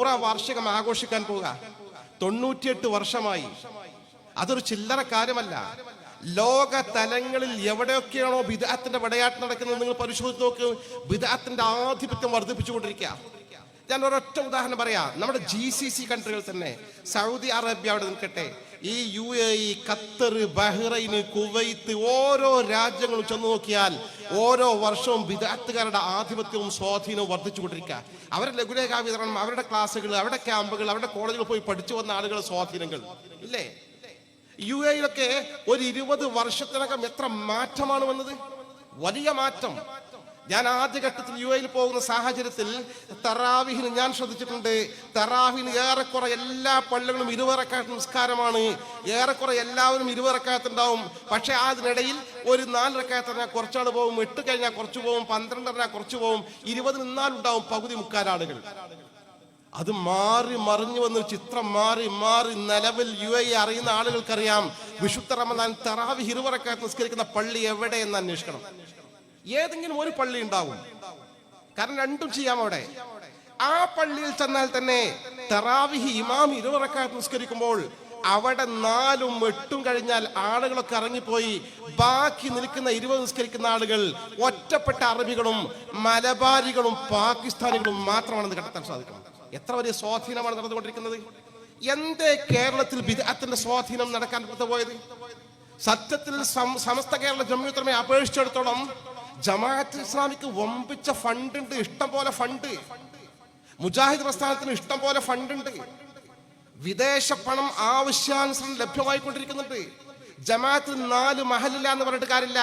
നൂറാം വാർഷികം ആഘോഷിക്കാൻ പോവുക. തൊണ്ണൂറ്റിയെട്ട് വർഷമായി. അതൊരു ചില്ലറ കാര്യമല്ല. ലോക തലങ്ങളിൽ എവിടെയൊക്കെയാണോ ബിദാത്തിന്റെ വിടയാട്ട് നടക്കുന്നത് നിങ്ങൾ പരിശോധിച്ച് നോക്ക്. ബിദാത്തിന്റെ ആധിപത്യം വർദ്ധിപ്പിച്ചുകൊണ്ടിരിക്കുക. ഞാൻ ഒരൊറ്റ ഉദാഹരണം പറയാം. നമ്മുടെ ജി സി സി കൺട്രികൾ തന്നെ. സൗദി അറേബ്യ അവിടെ നിൽക്കട്ടെ. ഈ U A E Qatar Bahrain Kuwait ഓരോ രാജ്യങ്ങളും ചെന്ന് നോക്കിയാൽ ഓരോ വർഷവും വിദഗ്ധക്കാരുടെ ആധിപത്യവും സ്വാധീനവും വർദ്ധിച്ചുകൊണ്ടിരിക്കുക അവരുടെ ലഘുലേഖ വിതരണം അവരുടെ ക്ലാസ്സുകൾ അവരുടെ ക്യാമ്പുകൾ അവരുടെ കോളേജുകൾ പോയി പഠിച്ചു വന്ന ആളുകളുടെ സ്വാധീനങ്ങൾ. ഇല്ലേ? യു എയിലൊക്കെ ഒരു ഇരുപത് വർഷത്തിനകം എത്ര മാറ്റമാണ് വന്നത്? വലിയ മാറ്റം. ഞാൻ ആദ്യഘട്ടത്തിൽ യു എയിൽ പോകുന്ന സാഹചര്യത്തിൽ തറാവിഹിന് ഞാൻ ശ്രദ്ധിച്ചിട്ടുണ്ട്. തറാവിഹിന് ഏറെക്കുറെ എല്ലാ പള്ളികളും ഇരുവറക്കാത്ത നിസ്കാരമാണ്. ഏറെക്കുറെ എല്ലാവരും ഇരുവറക്കാത്തുണ്ടാവും. പക്ഷേ അതിനിടയിൽ ഒരു നാല് ഞാൻ കുറച്ചാൾ പോകും എട്ട് കഴിഞ്ഞാൽ കുറച്ച് പോകും പന്ത്രണ്ട് കുറച്ച് പോകും ഇരുപത് നിന്നാലുണ്ടാവും പകുതി മുക്കാലാളുകൾ അത് മാറി മറിഞ്ഞു വന്ന ചിത്രം മാറി മാറി നിലവിൽ യു എ അറിയുന്ന ആളുകൾക്കറിയാം. വിശുദ്ധ റമദാൻ തറാവി ഹിറുവറക്കാത്ത് നിസ്കരിക്കുന്ന പള്ളി എവിടെയെന്ന് അന്വേഷിക്കണം. ഏതെങ്കിലും ഒരു പള്ളി ഉണ്ടാവും. കാരണം രണ്ടും ചെയ്യാം അവിടെ. ആ പള്ളിയിൽ ചെന്നാൽ തന്നെ തറാവിഹി ഇമാം ഇരുവറക്കാർ നിസ്കരിക്കുമ്പോൾ അവിടെ നാലും എട്ടും കഴിഞ്ഞാൽ ആളുകളൊക്കെ ഇറങ്ങിപ്പോയി. ബാക്കി നിൽക്കുന്ന ഇരുപത് നിസ്കരിക്കുന്ന ആളുകൾ ഒറ്റപ്പെട്ട അറബികളും മലബാരികളും പാകിസ്ഥാനികളും മാത്രമാണെന്ന് കണ്ടെത്താൻ സാധിക്കും എത്ര വലിയ സ്വാധീനമാണ് നടന്നുകൊണ്ടിരിക്കുന്നത്? എന്തേ കേരളത്തിൽ ബിദഅത്തിന്റെ സ്വാധീനം നടക്കാൻ പോയത്? സത്യത്തിൽ സമസ്ത കേരള ജമ്മിത്രമെ അപേക്ഷിച്ചിടത്തോളം ജമാഅത്ത് ഇസ്ലാമിക്ക് വമ്പിച്ച ഫണ്ട് ഉണ്ട്. ഇഷ്ടം പോലെ ഫണ്ട് മുജാഹിദ് പ്രസ്ഥാനത്തിന് ഇഷ്ടം പോലെ ഫണ്ട് ഉണ്ട്. വിദേശ പണം ആവശ്യാനുസരണം ലഭ്യമായിക്കൊണ്ടിരിക്കുന്നുണ്ട്. ജമാഅത്ത് നാല് മഹലില്ല എന്ന് പറഞ്ഞിട്ട് കാര്യമില്ല.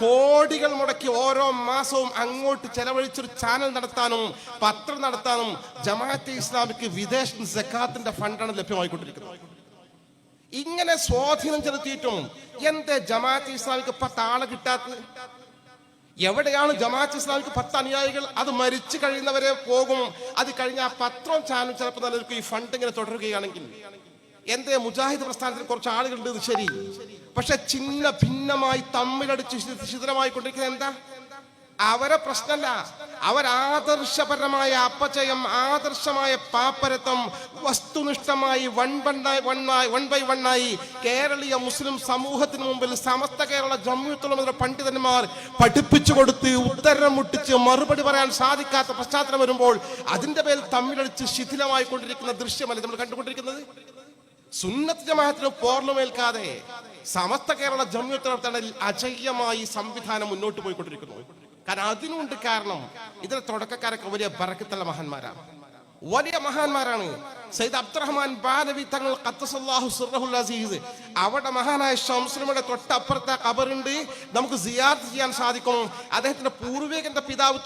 കോടികൾ മുടക്കി ഓരോ മാസവും അങ്ങോട്ട് ചെലവഴിച്ചൊരു ചാനൽ നടത്താനും പത്രം നടത്താനും ജമാഅത്തെ ഇസ്ലാമിക്ക് വിദേശ സക്കാത്തിന്റെ ഫണ്ടാണ് ലഭ്യമായിക്കൊണ്ടിരിക്കുന്നത്. ഇങ്ങനെ സ്വാധീനം ചെലുത്തിയിട്ടും എന്തേ ജമാഅത്ത് ഇസ്ലാമിക്ക് പത്ത് ആളെ കിട്ടാത്തത്? എവിടെയാണ് ജമാഅത്ത് ഇസ്ലാമിക്ക് പത്ത് അനുയായികൾ? അത് മരിച്ചു കഴിയുന്നവരെ പോകും. അത് കഴിഞ്ഞ ആ പത്രം ചാനൽ ചിലപ്പോൾ നിലനിൽക്കും. ഈ ഫണ്ട് ഇങ്ങനെ തുടരുകയാണെങ്കിൽ. എന്തേ മുജാഹിദ് പ്രസ്ഥാനത്തിൽ കുറച്ച് ആളുകളുണ്ട് ഇത് ശരി. പക്ഷെ ചിന്ന ഭിന്നമായി തമ്മിലടിച്ച് ശിഥിലമായി കൊണ്ടിരിക്കുന്നത് എന്താ? അവരെ പ്രശ്നമല്ല അവരാദർശപരമായ അപ്പചയം ആദർശമായ പാപ്പരത്വം വസ്തുനിഷ്ഠമായി വൺ വണ്ണായി വണ്ണായി വൺ ബൈ വണ്ണായി കേരളീയ മുസ്ലിം സമൂഹത്തിന് മുമ്പിൽ സമസ്ത കേരള ജമ്മുത്തുള്ള പണ്ഡിതന്മാർ പഠിപ്പിച്ചു കൊടുത്ത് ഉത്തരം മുട്ടിച്ച് മറുപടി പറയാൻ സാധിക്കാത്ത പശ്ചാത്തലം വരുമ്പോൾ അതിന്റെ പേരിൽ തമ്മിലടിച്ച് ശിഥിലമായി കൊണ്ടിരിക്കുന്ന ദൃശ്യമല്ലേ നമ്മൾ കണ്ടുകൊണ്ടിരിക്കുന്നത്? സുന്നത്ത് ജമാഅത്തിന് പോർണമേൽക്കാതെ സമസ്ത കേരള ജമ്മുത്തുള്ള അജയ്യമായി സംവിധാനം മുന്നോട്ട് പോയിക്കൊണ്ടിരിക്കുന്നു. കാരണം അതിനുണ്ട് കാരണം. ഇതിലെ തുടക്കക്കാരൊക്കെ വലിയ ബറക്കത്തുള്ള മഹാന്മാരാണ്. വലിയ മഹാന്മാരാണ്. സയ്യിദ് അബ്ദുറഹ്മാൻ ബാലവി തങ്ങൾ ഖദ്ദസല്ലാഹു സുറഹുൽ അസീസ്. അവിടെ മഹാനായ ഷംസുലമയുടെ തൊട്ടപ്പുറത്തെ ഖബറുണ്ട്. നമുക്ക് സിയാർത്ത് ചെയ്യാൻ സാധിക്കും. അദ്ദേഹത്തിന്റെ പൂർവികന്റെ പിതാവ്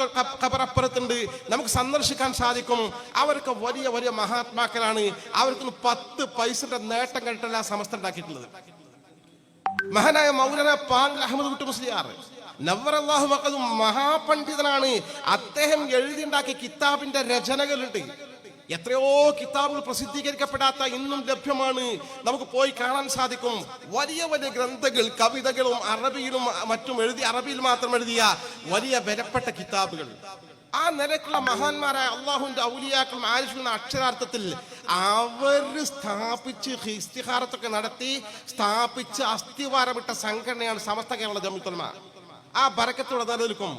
അപ്പുറത്തുണ്ട് നമുക്ക് സന്ദർശിക്കാൻ സാധിക്കും. അവർക്ക് വലിയ വലിയ മഹാത്മാക്കളാണ്. അവർക്ക് പത്ത് പൈസയുടെ നേട്ടം കണ്ടിട്ടല്ല സമസ്ത ഉണ്ടാക്കിയിട്ടുള്ളത്. മഹാനായ മൗലന പാൻ അഹമ്മദ് കുട്ടി മുസ്ലിയാർ. നവറല്ലാഹു മക്കതും മഹാപണ്ഡിതനാണ്. അദ്ദേഹം എഴുതിയുണ്ടാക്കിയ കിതാബിന്റെ രചനകളുണ്ട്. എത്രയോ കിതാബുകൾ പ്രസിദ്ധീകരിക്കപ്പെടാത്ത ഇന്നും ലഭ്യമാണ്. നമുക്ക് പോയി കാണാൻ സാധിക്കും. വലിയ വലിയ ഗ്രന്ഥകൾ കവിതകളും അറബിയിലും മറ്റും എഴുതി അറബിയിൽ മാത്രം എഴുതിയ വലിയ വിലപ്പെട്ട കിതാബുകൾ. ആ നിലക്കുള്ള മഹാന്മാരായ അള്ളാഹുവിന്റെ ഔലിയാക്കളും ആരിഫുന്ന അക്ഷരാർത്ഥത്തിൽ അവർ സ്ഥാപിച്ച് ഇസ്തിഹാരത്തൊക്കെ നടത്തി സ്ഥാപിച്ച് അസ്ഥിവാരമിട്ട സംഘടനയാണ് സമസ്ത കേരള ജമ്മിത്തുൽമ ആ ബരക്കത്തോടെ നിലനിൽക്കും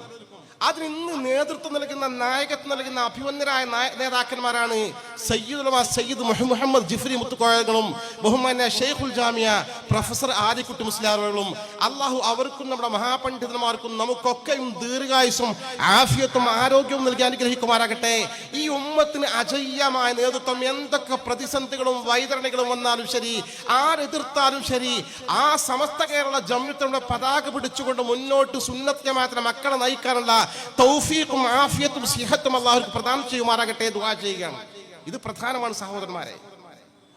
അതിന് ഇന്ന് നേതൃത്വം നൽകുന്ന നായകത്വം നൽകുന്ന അഭിമന്യരായ നായ- നേതാക്കന്മാരാണ് സയ്യിദുലമ സയ്യിദ് മുഹമ്മദ് ജിഫ്രി മുത്തുക്കോയകളും ബഹുമാന്യ ഷെയ്ഖുൽ ജാമിയ പ്രൊഫസർ ആദിക്കുട്ടി മുസ്ലിയാറുകളും അള്ളാഹു അവർക്കും നമ്മുടെ മഹാപണ്ഡിതന്മാർക്കും നമുക്കൊക്കെയും ദീർഘായുസും ആഫിയത്തും ആരോഗ്യവും നൽകി അനുഗ്രഹിക്കുമാറാകട്ടെ. ഈ ഉമ്മത്തിന് അജയ്യമായ നേതൃത്വം എന്തൊക്കെ പ്രതിസന്ധികളും വൈതരണികളും വന്നാലും ശരി ആരെതിർത്താലും ശരി ആ സമസ്ത കേരള ജമ്യത്തിനുള്ള പതാക പിടിച്ചുകൊണ്ട് മുന്നോട്ട് സുന്നത്തിനെ മാത്രം മക്കളെ നയിക്കാനുള്ള തൗഫീഖും ആഫിയത്തും സിഹത്തും അള്ളാഹുക്ക് പ്രദാനം ചെയ്യുമാറാകട്ടെ ദുവാ ചെയ്യുകയാണ്. ഇത് പ്രധാനമാണ് സഹോദരന്മാരെ.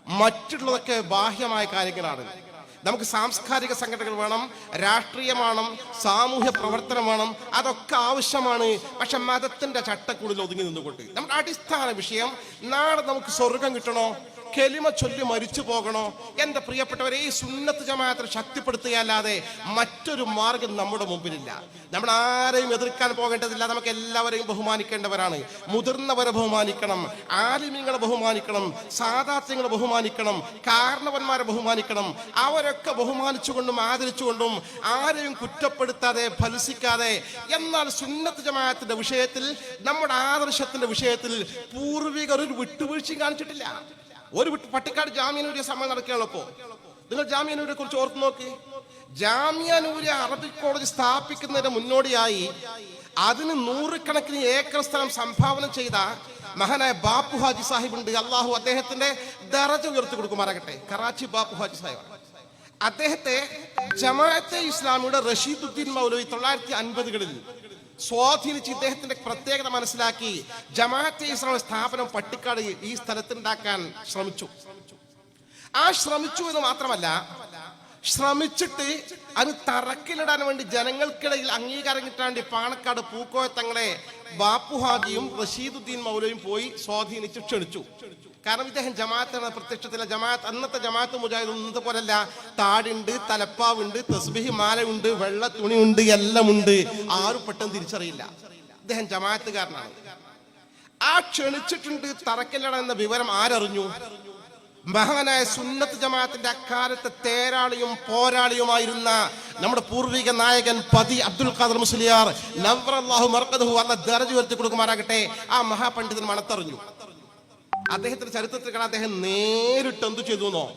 മറ്റുള്ളതൊക്കെ ബാഹ്യമായ കാര്യങ്ങളാണ്. നമുക്ക് സാംസ്കാരിക സംഘടനകൾ വേണം രാഷ്ട്രീയമാണ് സാമൂഹ്യ പ്രവർത്തനം വേണം അതൊക്കെ ആവശ്യമാണ്. പക്ഷെ മതത്തിന്റെ ചട്ടക്കൂടിൽ ഒതുങ്ങി നിന്നുകൊണ്ട്. നമ്മുടെ അടിസ്ഥാന വിഷയം നാളെ നമുക്ക് സ്വർഗം കിട്ടണോ? കെലിമ ചൊല്ലി മരിച്ചു പോകണോ? എന്റെ പ്രിയപ്പെട്ടവരെ ഈ സുന്നത്ത് ജമാഅത്തിനെ ശക്തിപ്പെടുത്തുകയല്ലാതെ മറ്റൊരു മാർഗം നമ്മുടെ മുമ്പിലില്ല. നമ്മൾ ആരെയും എതിർക്കാൻ പോകേണ്ടതില്ല. നമുക്ക് എല്ലാവരെയും ബഹുമാനിക്കേണ്ടവരാണ്. മുതിർന്നവരെ ബഹുമാനിക്കണം ആലിമ്യങ്ങളെ ബഹുമാനിക്കണം സാധാർത്ഥ്യങ്ങളെ ബഹുമാനിക്കണം കാരണവന്മാരെ ബഹുമാനിക്കണം. അവരൊക്കെ ബഹുമാനിച്ചുകൊണ്ടും ആദരിച്ചുകൊണ്ടും ആരെയും കുറ്റപ്പെടുത്താതെ ഫലസിക്കാതെ എന്നാൽ സുന്നത്ത് ജമാഅത്തിന്റെ വിഷയത്തിൽ നമ്മുടെ ആദർശത്തിന്റെ വിഷയത്തിൽ പൂർവികർ ഒരു വിട്ടുവീഴ്ചയും കാണിച്ചിട്ടില്ല. ഒരു പട്ടിക്കാട് ജാമ്യനൂരിയ സമയം നടക്കുകയാണല്ലോ ഇപ്പോ. നിങ്ങൾ ജാമ്യനൂരെ കുറിച്ച് ഓർത്ത് നോക്കി. ജാമ്യനൂര്യ അറബിക് കോളേജ് സ്ഥാപിക്കുന്നതിന് മുന്നോടിയായി അതിന് നൂറുകണക്കിന് ഏക്കർ സ്ഥലം സംഭാവന ചെയ്ത മഹാനായ ബാപ്പു ഹാജി സാഹിബ് ഉണ്ട്. അള്ളാഹു അദ്ദേഹത്തിന്റെ ദറജ ഉയർത്തി കൊടുക്കുമാറാകട്ടെ കറാച്ചി ബാപ്പു ഹാജി സാഹിബ് അദ്ദേഹത്തെ ജമാഅത്തെ ഇസ്ലാമിയുടെ റഷീദുദ്ദീൻ മൗലവി തൊള്ളായിരത്തി അൻപതുകളിൽ സ്വാധീനിച്ച് ഇദ്ദേഹത്തിന്റെ പ്രത്യേകത മനസ്സിലാക്കി ജമാഅത്തെ ഇസ്ലാം സ്ഥാപനം പട്ടിക്കാട് ഈ സ്ഥലത്തുണ്ടാക്കാൻ ശ്രമിച്ചു. ആ ശ്രമിച്ചു എന്ന് മാത്രമല്ല ശ്രമിച്ചിട്ട് അത് തറക്കിലിടാൻ വേണ്ടി ജനങ്ങൾക്കിടയിൽ അംഗീകാരം കിട്ടാൻ വേണ്ടി പാണക്കാട് പൂക്കോയത്തങ്ങളെ ബാപ്പുഹാജിയും റഷീദുദ്ദീൻ മൗലയും പോയി സ്വാധീനിച്ച് ക്ഷണിച്ചു. കാരണം ഇദ്ദേഹം ജമാഅത്താണ് പ്രത്യക്ഷത്തിലെ ജമാഅത്ത്. അന്നത്തെ ജമാഅത്ത് മുജാഹിദ് ഇന്നത്തെ പോലല്ല. താടുണ്ട് തലപ്പാവുണ്ട് തസ്ബിഹി മാലയുണ്ട് വെള്ള തുണിയുണ്ട് എല്ലാം ഉണ്ട് ആരും പെട്ടെന്ന് തിരിച്ചറിയില്ല. ഇദ്ദേഹം ജമാഅത്തുകാരനാണ്. ആ ക്ഷണിച്ചിട്ടുണ്ട് തറക്കല്ലട എന്ന വിവരം ആരറിഞ്ഞു? മഹാനായ സുന്നത്ത് ജമാഅത്തിന്റെ അക്കാലത്തെ തേരാളിയും പോരാളിയുമായിരുന്ന നമ്മുടെ പൂർവിക നായകൻ പതി അബ്ദുൽ ഖാദർ മുസ്ലിയാർ നവറല്ലാഹു മർക്കദഹു അല്ല ദർജ ഉയർത്തി കൊടുക്കുമാറാകട്ടെ ആ മഹാപണ്ഡിതൻ മണത്തറിഞ്ഞു. അദ്ദേഹത്തിന്റെ ചരിത്രത്തിൽ കാണാൻ അദ്ദേഹം നേരിട്ട് എന്തു ചെയ്തു എന്നോ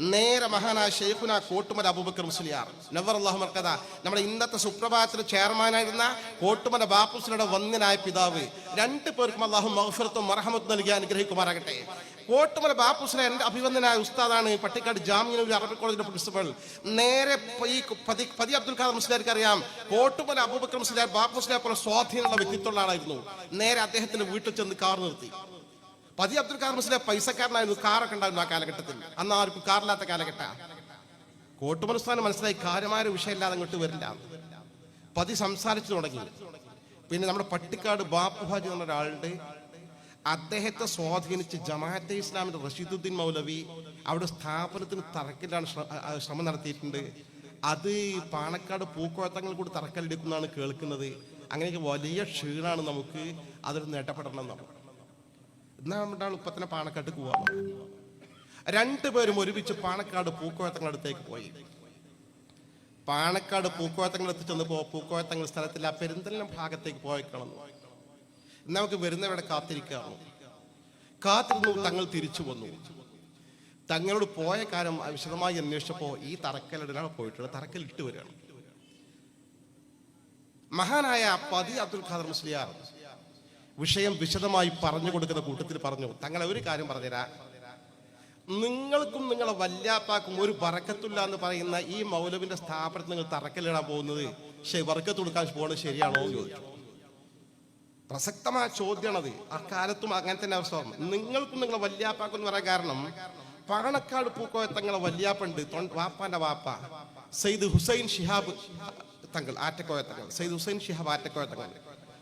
നേരെ മഹാനായ ഷെയ്ഖുന കോട്ടുമല അബൂബക്കർ മുസ്ലിയാർ. നവർ അള്ളാഹു മർക്കഥ നമ്മുടെ ഇന്നത്തെ സുപ്രഭാതത്തിന് ചെയർമാനായിരുന്ന കോട്ടുമല ബാപ്പുസിനുടെ വന്യനായ പിതാവ്. രണ്ടു പേർക്കും അള്ളാഹു മഹഫിറത്തും മറഹമത്തും നൽകി അനുഗ്രഹിക്കുമാറാകട്ടെ. കോട്ടുമല ബാപ്പുസിനെ എന്റെ അഭിവന്ദനായ ഉസ്താദാണ് പട്ടിക്കാട് ജാമ്യനൂർ അറബി കോളേജിന്റെ പ്രിൻസിപ്പൽ. നേരെ ഈ പതി പതി അബ്ദുൽ ഖാദർ മുസ്ലിയാർക്ക് അറിയാം. കോട്ടുമല അബൂബക്കർ മുസ്ലിയാർ ബാപ്പുസ്ലിയെ പോലെ സ്വാധീനമുള്ള വ്യക്തിത്വമുള്ള ആളായിരുന്നു. നേരെ അദ്ദേഹത്തിന്റെ വീട്ടിൽ ചെന്ന് കാർ നിർത്തി. പതി അബ്ദുൽ കാർമസിലെ മുസ്ലിം പൈസക്കാരനായിരുന്നു. കാറൊക്കെ ഉണ്ടായിരുന്നു ആ കാലഘട്ടത്തിൽ. അന്ന് ആർക്കും കാറില്ലാത്ത കാലഘട്ട. കോട്ടുമനസ്ഥാനം മനസ്സിലായി കാര്യമായ വിഷയമില്ലാതെ അങ്ങോട്ട് വരില്ല. പതി സംസാരിച്ചു തുടങ്ങി. പിന്നെ നമ്മുടെ പട്ടിക്കാട് ബാപ്പുഹാജി എന്ന ഒരാളുടെ അദ്ദേഹത്തെ സ്വാധീനിച്ച് ജമാഅത്തെ ഇസ്ലാമിന്റെ റഷീദുദ്ദീൻ മൗലവി അവിടെ സ്ഥാപനത്തിന് തറക്കിലാണ് ശ്രമം നടത്തിയിട്ടുണ്ട്. അത് പാണക്കാട് പൂക്കോഴത്തങ്ങൾ കൂടി തറക്കല്ലെടുക്കുന്നതാണ് കേൾക്കുന്നത്. അങ്ങനെയൊക്കെ വലിയ ക്ഷീണാണ് നമുക്ക് അതൊരു നേട്ടപ്പെടണം എന്നാണ് എന്നാ നമ്മുടെ പാണക്കാട്ട് പോവാം. രണ്ടുപേരും ഒരുമിച്ച് പാണക്കാട് പൂക്കോയത്തങ്ങളടുത്തേക്ക് പോയി. പാണക്കാട് പൂക്കോയത്തങ്ങൾ എത്തിച്ചെന്നപ്പോ പൂക്കോയത്തങ്ങൾ സ്ഥലത്തിൽ ആ പെരിന്തലിനും ഭാഗത്തേക്ക് എന്നാ നമുക്ക് വരുന്നവിടെ കാത്തിരിക്കാമോ? കാത്തിരുന്നു തങ്ങൾ തിരിച്ചു വന്നു. തങ്ങളോട് പോയ കാര്യം വിശദമായി അന്വേഷിച്ചപ്പോ ഈ തറക്കലിടാണ് പോയിട്ടുള്ളത് തറക്കൽ ഇട്ട് വരികയാണ്. മഹാനായ പതി അബ്ദുൽ ഖാദർ മുസ്ലിയാർ വിഷയം വിശദമായി പറഞ്ഞു കൊടുക്കുന്ന കൂട്ടത്തിൽ പറഞ്ഞു. തങ്ങളെ ഒരു കാര്യം പറഞ്ഞുതരാ. നിങ്ങൾക്കും നിങ്ങളെ വല്യാപ്പാക്കും ഒരു ബറക്കത്തില്ല എന്ന് പറയുന്ന ഈ മൗലവിന്റെ സ്ഥാപനത്തിൽ നിങ്ങൾ തറക്കല്ലിടാൻ പോകുന്നത് പക്ഷേ ബറക്കത്ത് കൊടുക്കാൻ പോകുന്നത് ശരിയാണോ എന്ന് ചോദിച്ചു. പ്രസക്തമായ ചോദ്യമാണത് അക്കാലത്തും കാലത്തും അങ്ങനെ തന്നെ അവസ്ഥ നിങ്ങൾക്കും നിങ്ങളെ വല്യാപ്പാക്കും എന്ന് പറയാൻ കാരണം പാണക്കാട് പൂക്കോയ തങ്ങളെ വല്യാപ്പുണ്ട് വാപ്പാന്റെ വാപ്പ സെയ്ദ് ഹുസൈൻ ഷിഹാബ് തങ്ങൾ ആറ്റക്കോയ തങ്ങൾ സെയ്ദ് ഹുസൈൻ ഷിഹാബ് ആറ്റക്കോയ തങ്ങൾ.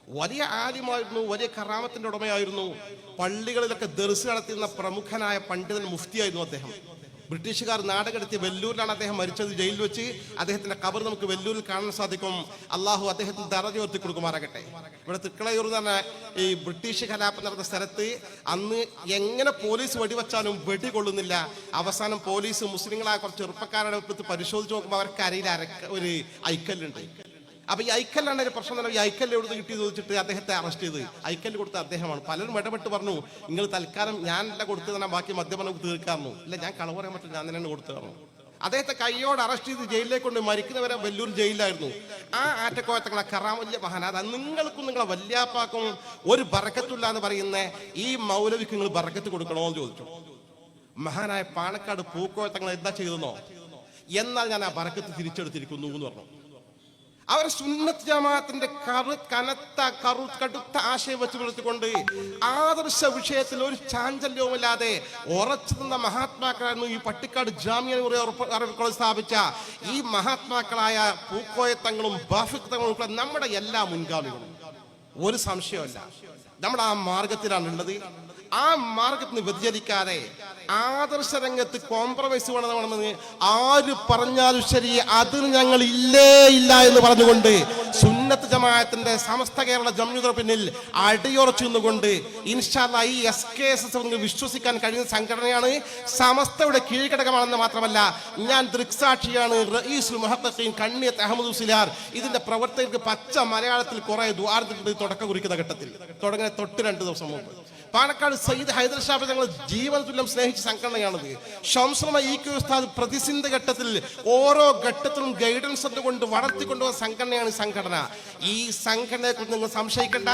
വലിയ ആലിമായിരുന്നു വലിയ കറാമത്തിന്റെ ഉടമയായിരുന്നു. പള്ളികളിലൊക്കെ ദർസ് നടത്തിയിരുന്ന പ്രമുഖനായ പണ്ഡിതൻ മുഫ്തിയായിരുന്നു അദ്ദേഹം. ബ്രിട്ടീഷുകാർ നാടകെടുത്തി വെല്ലൂരിലാണ് അദ്ദേഹം മരിച്ചത്. ജയിലിൽ വെച്ച് അദ്ദേഹത്തിന്റെ കബർ നമുക്ക് വെല്ലൂരിൽ കാണാൻ സാധിക്കും. അള്ളാഹു അദ്ദേഹത്തിന് ദറജ ഉയർത്തി കൊടുക്കുമാറാകട്ടെ. ഇവിടെ തൃക്കളയൂർ എന്ന് പറഞ്ഞ ഈ ബ്രിട്ടീഷ് കലാപം നടന്ന സ്ഥലത്ത് അന്ന് എങ്ങനെ പോലീസ് വെടിവെച്ചാലും വെടി കൊള്ളുന്നില്ല. അവസാനം പോലീസ് മുസ്ലിങ്ങളായ കുറച്ച് ചെറുപ്പക്കാരുടെ പരിശോധിച്ച് നോക്കുമ്പോൾ അവർക്ക് അരയിൽ അരക്ക ഒരു ഐക്കല്ലുണ്ട്. അപ്പൊ ഈ ഐക്കല്ലാണ് ഒരു പ്രശ്നം തന്നെ ഈ ഐക്കല്ല് എവിടെ കിട്ടി ചോദിച്ചിട്ട് അദ്ദേഹത്തെ അറസ്റ്റ് ചെയ്ത്. ഐക്കൽ കൊടുത്ത അദ്ദേഹമാണ്. പലരും ഇടപെട്ട് പറഞ്ഞു നിങ്ങൾ തൽക്കാലം ഞാനല്ല തന്നെ ബാക്കി മദ്യപാനം തീർക്കാറുന്നു ഇല്ല ഞാൻ കളവ് പറയാൻ പറ്റില്ല ഞാൻ തന്നെയാണ് പറഞ്ഞു അദ്ദേഹത്തെ കൈയോട് അറസ്റ്റ് ചെയ്ത് ജയിലിലേക്ക് കൊണ്ട് മരിക്കുന്നവരെ വല്ലൂർ ജയിലിലായിരുന്നു. ആ ആറ്റക്കോയത്തങ്ങളെ കറാമല്യ മഹാന അത് നിങ്ങൾക്കും നിങ്ങളെ വല്യാപ്പാക്കും ഒരു ബറക്കത്തില്ല എന്ന് പറയുന്ന ഈ മൗലവിക്ക് നിങ്ങൾ ബറക്കത്ത് കൊടുക്കണോ എന്ന് ചോദിച്ചു. മഹാനായ പാണക്കാട് പൂക്കോയത്തങ്ങൾ എന്താ ചെയ്തെന്നോ എന്നാൽ ഞാൻ ആ ബറക്കത്ത് തിരിച്ചെടുത്തിരിക്കുന്നു എന്ന് പറഞ്ഞു. അവർ സുന്നത്ത് ജമാഅത്തിന്റെ കറു കനത്ത കറു കടുത്ത ആശയം വെച്ച് പുലർത്തിക്കൊണ്ട് ആദർശ വിഷയത്തിൽ ഒരു ചാഞ്ചല്യവുമില്ലാതെ ഉറച്ചു നിന്ന മഹാത്മാക്കളായിരുന്നു ഈ പട്ടിക്കാട് ജാമ്യ സ്ഥാപിച്ച ഈ മഹാത്മാക്കളായ പൂക്കോയത്തങ്ങളും ബാഫിത്തങ്ങളും നമ്മുടെ എല്ലാ മുൻഗാമികളും. ഒരു സംശയമല്ല നമ്മൾ ആ മാർഗത്തിലാണ് ഉള്ളത്. ആ മാർഗത്തിന് വ്യതിചരിക്കാതെ ആദർശ രംഗത്ത് കോംപ്രമൈസ് വേണമെന്ന് ആര് പറഞ്ഞാലും ശരി അതിൽ ഞങ്ങൾ ഇല്ലേ ഇല്ല എന്ന് പറഞ്ഞുകൊണ്ട് സുന്നത്ത് ജമാഅത്തിന്റെ സമസ്ത കേരള ജമ്മുദർ പിന്നിൽ അടിയുറച്ചു നിന്നുകൊണ്ട് ഇൻഷാല്ല ഈ എസ് കെ എസ് എസ് വിശ്വസിക്കാൻ കഴിയുന്ന സംഘടനയാണ് സമസ്തയുടെ കീഴ്ഘടകമാണെന്ന് മാത്രമല്ല ഞാൻ ദൃക്സാക്ഷിയാണ് റയീസുൽ മുഹത്തഖീൻ കണ്ണിയത്ത് അഹമ്മദ് ഉസിലാർ ഇതിന്റെ പ്രവർത്തകർക്ക് പച്ച മലയാളത്തിൽ കുറെ ദ്വാരത്തിൽ തുടക്കം കുറിക്കുന്ന ഘട്ടത്തിൽ. തുടങ്ങിയ തൊട്ട് രണ്ട് ദിവസം മുമ്പ്. പാലക്കാട് സയ്യിദ് ഹൈദർ ഷാബ് ഞങ്ങൾ ജീവന തുല്യം സ്നേഹിച്ച സംഘടനയാണത്. ഷംസുമ ഇ ക്യു ഉസ്താദ് പ്രതിസന്ധി ഘട്ടത്തിൽ ഓരോ ഘട്ടത്തിലും ഗൈഡൻസ് കൊണ്ട് വളർത്തിക്കൊണ്ടുപോകുന്ന സംഘടനയാണ് സംഘടന. ഈ സംഘടനയെ കുറിച്ച് നിങ്ങൾ സംശയിക്കേണ്ട.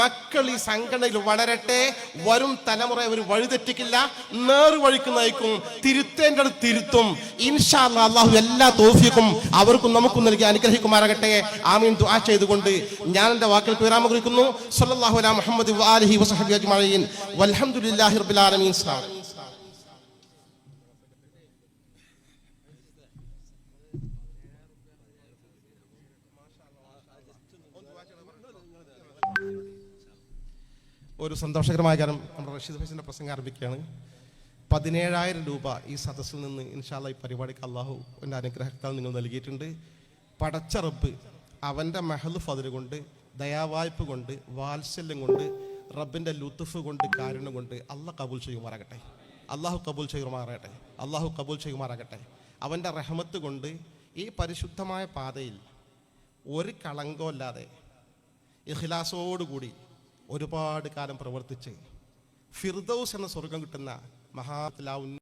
മക്കൾ ഈ സംഘടനയിൽ വളരട്ടെ. വരും തലമുറ അവർ വഴിതെറ്റിക്കില്ല. നേർവഴിക്ക് നയിക്കും തിരുത്തേണ്ടത് അടുത്ത് തിരുത്തും. ഇൻഷാ അള്ളാഹു എല്ലാ തോഫിക്കും അവർക്കും നമുക്കും നൽകി അനുഗ്രഹിക്കുമാറാകട്ടെ. ആമീൻ ദുആ ചെയ്തുകൊണ്ട് ഞാൻ എന്റെ വാക്കിൽ വിരാമ കുറിക്കുന്നു. സല്ലല്ലാഹു അലാ മുഹമ്മദ് വാലിഹി വസഹബി അജ്മഈൻ. വൽഹംദുലില്ലാഹി റബ്ബിൽ ആലമീൻ. ഒരു സന്തോഷകരമായ കാര്യം നമ്മുടെ റഷീദ് ഫൈസിന്റെ പ്രസംഗം ആരംഭിക്കുകയാണ്. പതിനേഴായിരം രൂപ ഈ സദസ്സിൽ നിന്ന് ഇൻഷാല്ല ഈ പരിപാടിക്ക് അള്ളാഹു എന്റെ അനുഗ്രഹത്താൽ നിങ്ങൾ നൽകിയിട്ടുണ്ട്. പടച്ചറപ്പ് അവന്റെ മെഹൽ ഫതിൽ കൊണ്ട് ദയാവായ്പ കൊണ്ട് വാത്സല്യം കൊണ്ട് റബ്ബിന്റെ ലുത്തുഫ് കൊണ്ട് കാരുണ്യം കൊണ്ട് അള്ളാഹ് കബൂൽ ചെയ്യുമാറാകട്ടെ. അള്ളാഹു കബൂൽ ചെയ്യുമാറാകട്ടെ. അള്ളാഹു കബൂൽ ചെയ്യുമാറാകട്ടെ. അവന്റെ റഹമത്ത് കൊണ്ട് ഈ പരിശുദ്ധമായ പാതയിൽ ഒരു കളങ്കമില്ലാതെ ഇഖിലാസോടുകൂടി ഒരുപാട് കാലം പ്രവർത്തിച്ച് ഫിർദൌസ് എന്ന സ്വർഗം കിട്ടുന്ന മഹാ